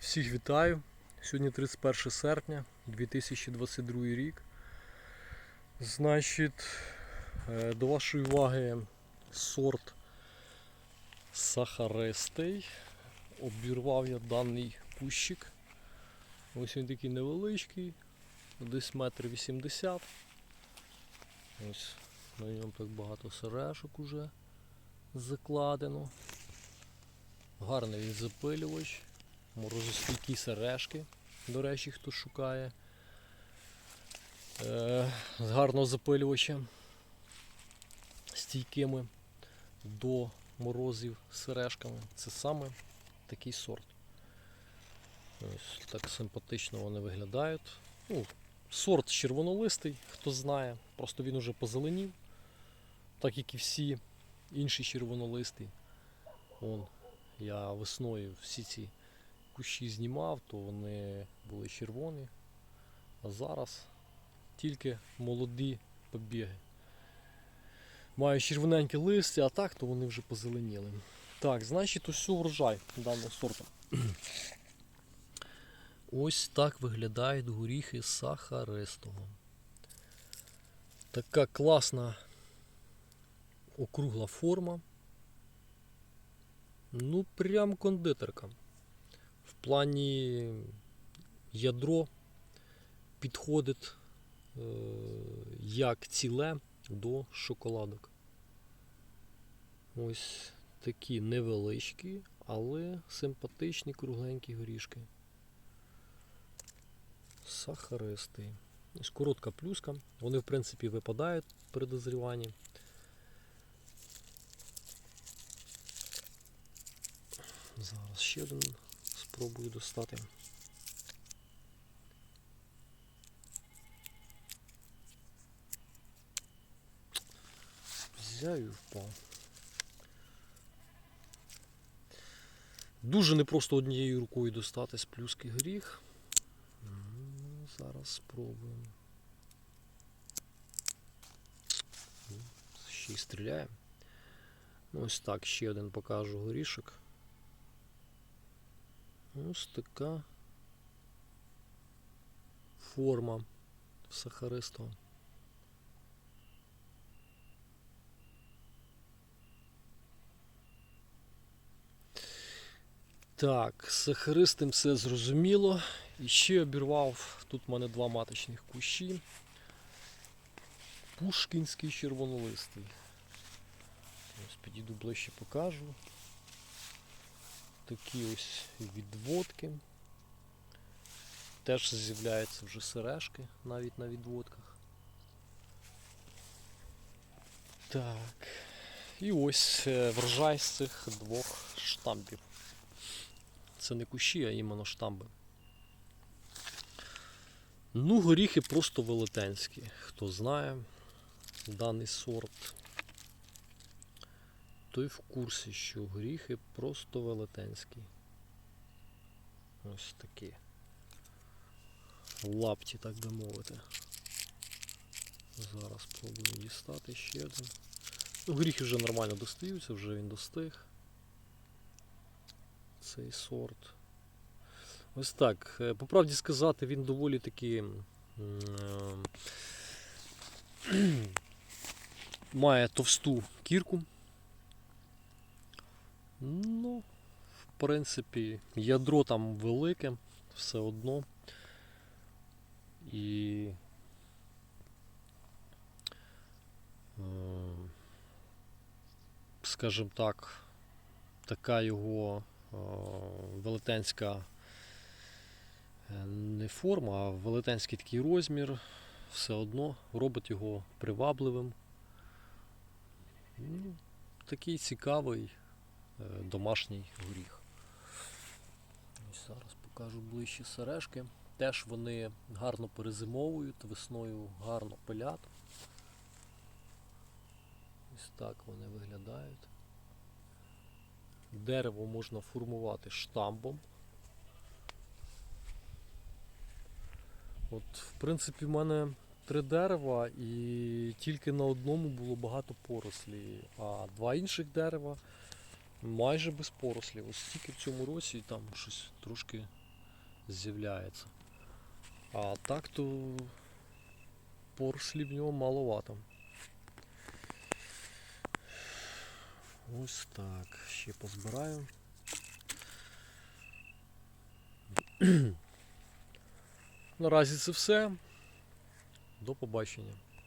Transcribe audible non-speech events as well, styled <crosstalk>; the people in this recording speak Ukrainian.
Всіх вітаю. Сьогодні 31 серпня 2022 рік. Значить, е, до вашої уваги сорт сахаристий. Обірвав я даний кущик. Ось він такий невеличкий, десь метр вісімдесят. Ось на ньому так багато сережок уже закладено. Гарний він запилювач. Морозостійкі сережки, до речі, хто шукає. Е, з гарного запилювача. Стійкими до морозів сережками. Це саме такий сорт. Ось так симпатично вони виглядають. Ну, сорт червонолистий, хто знає. Просто він уже позеленів, так як і всі інші червонолисті. Вон, я весною всі ці кущі знімав, то вони були червоні. А зараз тільки молоді побіги. Мають червоненьке листя, а так то вони вже позеленіли. Так, значить, ось врожай даного сорту. <clears throat> Ось так виглядають горіхи сахаристого. Така класна округла форма. Ну, прям кондитерка. В плані ядро підходить е, як ціле до шоколадок. Ось такі невеличкі, але симпатичні кругленькі горішки. Сахаристий. Ось коротка плюска. Вони, в принципі, випадають при дозріванні. Зараз ще один спробую достати. Взяв і впав. Дуже непросто однією рукою достати з плюски горіх. Ну, Зараз спробуємо. Ще й стріляє. Ну, Ось так, ще один покажу горішок. Ось така форма сахаристого. Так, з сахаристим все зрозуміло. І ще обірвав, тут в мене два маточних кущі. Пушкінський червонолистий. Ось підійду ближче покажу. Такі ось відводки. Теж з'являються вже сережки навіть на відводках. Так. І ось е, врожай з цих двох штампів. Це не кущі, а іменно штамби. Ну, горіхи просто велетенські. Хто знає даний сорт, той в курсі, що горіхи просто велетенські. Ось такі. Лапті, так би мовити. Зараз спробую дістати ще один. Ну, горіхи вже нормально достаються, вже він достиг. Цей сорт. Ось так. Е, По правді сказати, він доволі таки е, <clears throat> має товсту кірку. Ну, в принципі, ядро там велике, все одно. І е, скажімо так, така його е, велетенська е, не форма, а велетенський такий розмір все одно робить його привабливим. Ну, такий цікавий домашній горіх. Ось зараз покажу ближче сережки. Теж вони гарно перезимовують, весною гарно пилять. Ось так вони виглядають. Дерево можна формувати штамбом. От, в принципі, в мене три дерева і тільки на одному було багато порослі, а два інших дерева майже без порослів. Ось тільки в цьому році там щось трошки з'являється. А так то порослі в нього маловато. Ось так. Ще позбираю. <clears throat> Наразі це все. До побачення.